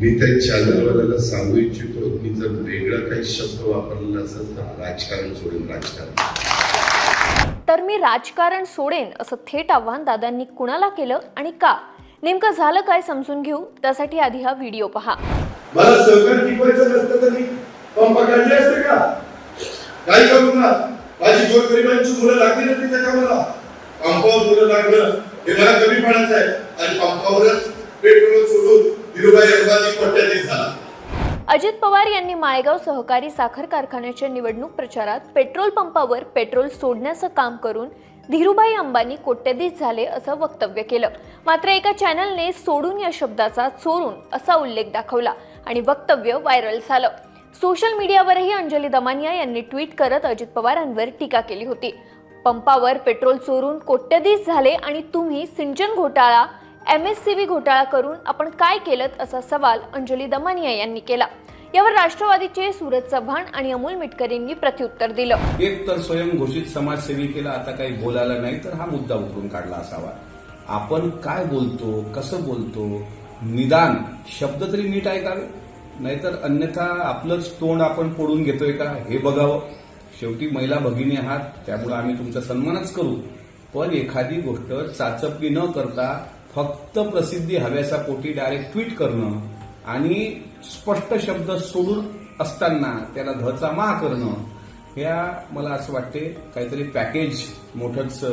मी त्या चॅनलवाल्याला सांगू इच्छितो मी जर वेगळा काही शब्द वापरलेला असेल तर राजकारण सोडून राजकारण. तर मी राजकारण सोडेन असं थेट आव्हान दादांनी कुणाला केलं आणि का? नेमकं झालं काय समजून घेऊ? त्यासाठी आधी हा व्हिडिओ पहा. मला सहकार टिकवायचं नसतं तर मी पंप काढले असते का? काय करू ना माझी गोरगरिबांची मुलं लागली ना तिच्या कामाला. पंपावर मुलं लागलं हे मला कमी पडायचं आहे. आणि पंपावरच पेट्रोल सोडून अजित पवार यांनी माळेगाव सहकारी साखर कारखान्याच्या निवडणूक प्रचारात पेट्रोल पंपावर पेट्रोल सोडण्याचं काम करून धीरूभाई अंबानी कोट्यधीश झाले असं वक्तव्य केलं. मात्र एका चॅनलने सोडून या शब्दाचा चोरून असा उल्लेख दाखवला आणि वक्तव्य व्हायरल झालं. सोशल मीडियावरही अंजली दमानिया यांनी ट्विट करत अजित पवारांवर टीका केली होती. पंपावर पेट्रोल चोरून कोट्यधीश झाले आणि तुम्ही सिंचन घोटाळा एम एस सी बी घोटाळा करून आपण काय केलं असा सवाल अंजली दमानिया यांनी केला. यावर राष्ट्रवादीचे सूरज चव्हाण आणि अमोल मिटकरींनी प्रत्युत्तर दिलं. एक तर स्वयंघोषित समाजसेविकेला आता काही बोलायला नाही तर हा मुद्दा उकरून काढला असावा. आपण काय बोलतो कसं बोलतो निदान शब्द तरी नीट ऐकावे. नाहीतर अन्यथा आपलंच तोंड आपण फोडून घेतोय का हे बघावं. शेवटी महिला भगिनी आहात त्यामुळे आम्ही तुमचा सन्मानच करू. पण एखादी गोष्ट चाचपणी न करता फक्त प्रसिद्धी हव्यासा पोटी डायरेक्ट ट्विट करणं आणि स्पष्ट शब्द सोडून असताना त्याला धचा मा करणं ह्या मला असं वाटते काहीतरी पॅकेज मोठंच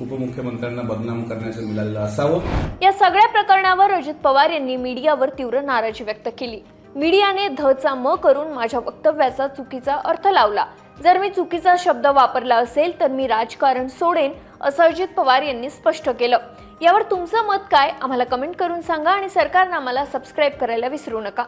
उपमुख्यमंत्र्यांना बदनाम करण्याचं मिळालेलं असावं. या सगळ्या प्रकरणावर अजित पवार यांनी मीडियावर तीव्र नाराजी व्यक्त केली. मीडियाने धचा म करून माझ्या वक्तव्याचा चुकीचा अर्थ लावला. जर मी चुकीचा शब्द वापरला असेल तर मी राजकारण सोडेन असं अजित पवार यांनी स्पष्ट केलं. यावर तुमचं मत काय? आम्हाला कमेंट करून सांगा आणि सरकारनं आम्हाला सबस्क्राईब करायला विसरू नका.